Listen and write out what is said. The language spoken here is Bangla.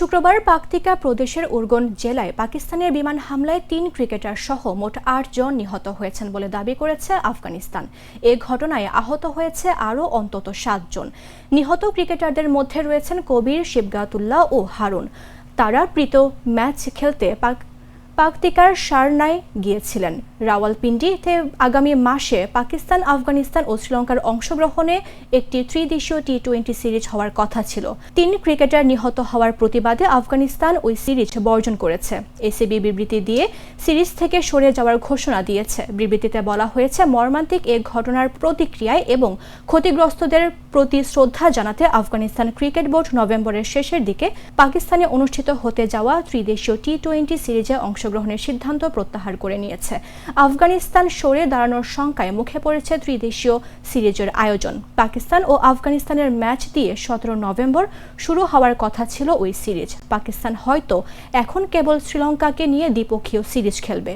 শুক্রবার পাকতিকা প্রদেশের উরগন জেলায় পাকিস্তানের বিমান হামলায় তিন ক্রিকেটার সহ মোট আট জন নিহত হয়েছেন বলে দাবি করেছে আফগানিস্তান। এ ঘটনায় আহত হয়েছে আরও অন্তত সাতজন নিহত ক্রিকেটারদের মধ্যে রয়েছেন কবির শিবগাতুল্লাহ ও হারুন। তারা প্রীত ম্যাচ খেলতে পাক পাকতিকার সারনায় গিয়েছিলেন। রাওয়ালপিন্ডিতে আগামী মাসে পাকিস্তান, আফগানিস্তান ও শ্রীলঙ্কার অংশগ্রহণে একটি ত্রিদেশীয় টি টোয়েন্টি সিরিজ হওয়ার কথা ছিল। তিন ক্রিকেটার নিহত হওয়ার প্রতিবাদে আফগানিস্তান ওই সিরিজ বর্জন করেছে। এসিবি বিবৃতি দিয়ে সিরিজ থেকে সরে যাওয়ার ঘোষণা দিয়েছে। বিবৃতিতে বলা হয়েছে, মর্মান্তিক এ ঘটনার প্রতিক্রিয়ায় এবং ক্ষতিগ্রস্তদের প্রতি শ্রদ্ধা জানাতে আফগানিস্তান ক্রিকেট বোর্ড নভেম্বরের শেষের দিকে পাকিস্তানে অনুষ্ঠিত হতে যাওয়া ত্রিদেশীয় টি টোয়েন্টি সিরিজে অংশগ্রহণের সিদ্ধান্ত প্রত্যাহার করে নিয়েছে। আফগানিস্তান সরে দাঁড়ানোর শঙ্কায় মুখে পড়েছে ত্রিদেশীয় সিরিজের আয়োজন। পাকিস্তান ও আফগানিস্তানের ম্যাচ দিয়ে সতেরো নভেম্বর শুরু হওয়ার কথা ছিল ওই সিরিজ। পাকিস্তান হয়তো এখন কেবল শ্রীলঙ্কাকে নিয়ে দ্বিপক্ষীয় সিরিজ খেলবে।